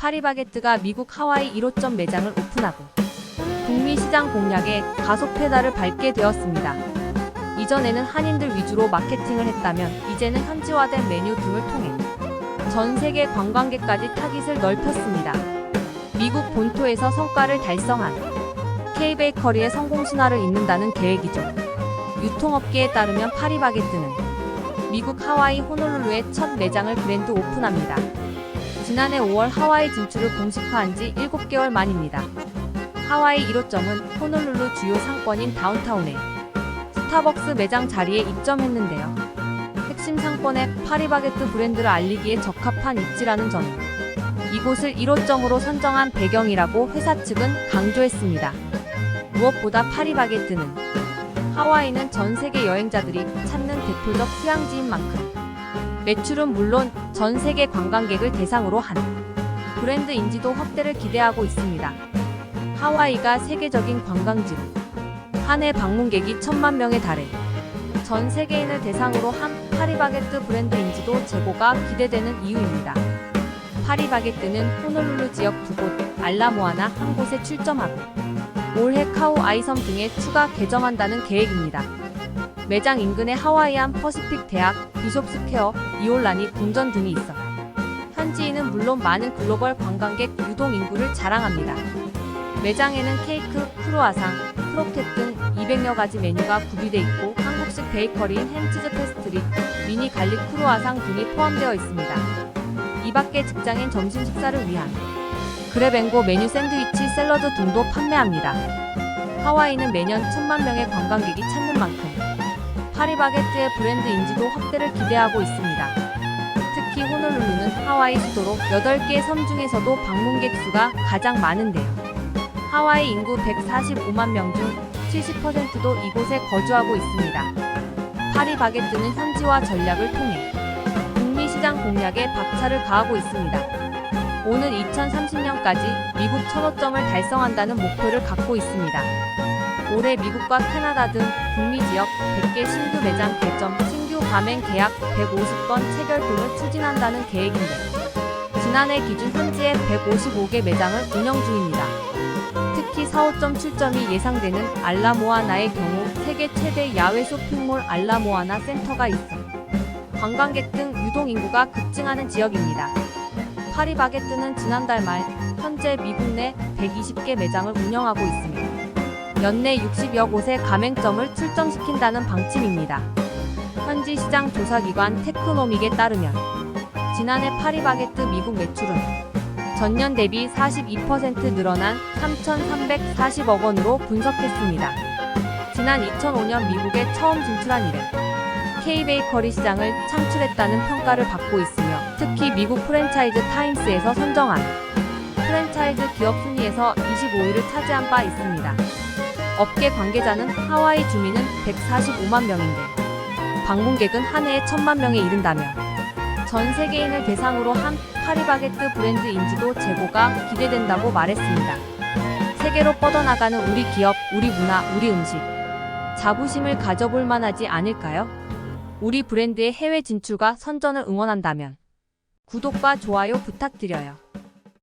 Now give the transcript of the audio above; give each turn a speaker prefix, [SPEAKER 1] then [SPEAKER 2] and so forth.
[SPEAKER 1] 파리바게뜨가 미국 하와이 1호점 매장을 오픈하고 북미 시장 공략에 가속 페달을 밟게 되었습니다. 이전에는 한인들 위주로 마케팅을 했다면 이제는 현지화된 메뉴 등을 통해 전 세계 관광객까지 타깃을 넓혔습니다. 미국 본토에서 성과를 달성한 K베이커리의 성공 신화를 잇는다는 계획이죠. 유통업계에 따르면 파리바게뜨는 미국 하와이 호놀룰루에 첫 매장을 브랜드 오픈합니다. 지난해 5월 하와이 진출을 공식화한 지 7개월 만입니다. 하와이 1호점은 호놀룰루 주요 상권인 다운타운에 스타벅스 매장 자리에 입점했는데요. 핵심 상권에 파리바게뜨 브랜드를 알리기에 적합한 입지라는 점은 이곳을 1호점으로 선정한 배경이라고 회사 측은 강조했습니다. 무엇보다 파리바게뜨는 하와이는 전 세계 여행자들이 찾는 대표적 휴양지인 만큼 매출은 물론 전 세계 관광객을 대상으로 한 브랜드 인지도 확대를 기대하고 있습니다. 하와이가 세계적인 관광지로 한해 방문객이 천만 명에 달해 전 세계인을 대상으로 한 파리바게뜨 브랜드 인지도 제고가 기대되는 이유입니다. 파리바게뜨는 호놀룰루 지역 두 곳, 알라모아나 한 곳에 출점하고 올해 카우 아이섬 등에 추가 개점한다는 계획입니다. 매장 인근에 하와이안 퍼시픽 대학, 비숍 스퀘어, 이올라니 궁전 등이 있어 현지인은 물론 많은 글로벌 관광객 유동 인구를 자랑합니다. 매장에는 케이크, 크루아상, 크로켓 등 200여 가지 메뉴가 구비돼 있고 한국식 베이커리인 햄치즈 페스트리, 미니 갈릭 크루아상 등이 포함되어 있습니다. 이 밖에 직장인 점심 식사를 위한 그랩앤고 메뉴 샌드위치, 샐러드 등도 판매합니다. 하와이는 매년 천만 명의 관광객이 찾는 만큼 파리 바게뜨의 브랜드 인지도 확대를 기대하고 있습니다. 특히 호놀룰루는 하와이 수도로 8개 섬 중에서도 방문객 수가 가장 많은데요. 하와이 인구 145만 명 중 70%도 이곳에 거주하고 있습니다. 파리 바게뜨는 현지화 전략을 통해 북미 시장 공략에 박차를 가하고 있습니다. 오는 2030년까지 미국 1000호점을 달성한다는 목표를 갖고 있습니다. 올해 미국과 캐나다 등 북미 지역 100개 신규 매장 개점, 신규 가맹 계약 150건 체결 등을 추진한다는 계획인데 지난해 기준 현지에 155개 매장을 운영 중입니다. 특히 4, 5점 출점이 예상되는 알라모아나의 경우 세계 최대 야외 쇼핑몰 알라모아나 센터가 있어 관광객 등 유동 인구가 급증하는 지역입니다. 파리바게뜨는 지난달 말 현재 미국 내 120개 매장을 운영하고 있으며 연내 60여 곳의 가맹점을 출점시킨다는 방침입니다. 현지 시장 조사기관 테크노믹에 따르면 지난해 파리바게뜨 미국 매출은 전년 대비 42% 늘어난 3,340억 원으로 분석했습니다. 지난 2005년 미국에 처음 진출한 이래 K베이커리 시장을 창출했다는 평가를 받고 있으며 특히 미국 프랜차이즈 타임스에서 선정한 프랜차이즈 기업 순위에서 25위를 차지한 바 있습니다. 업계 관계자는 하와이 주민은 145만 명인데 방문객은 한 해에 천만 명에 이른다며 전 세계인을 대상으로 한 파리바게뜨 브랜드 인지도 제고가 기대된다고 말했습니다. 세계로 뻗어나가는 우리 기업, 우리 문화, 우리 음식. 자부심을 가져볼 만하지 않을까요? 우리 브랜드의 해외 진출과 선전을 응원한다면 구독과 좋아요 부탁드려요.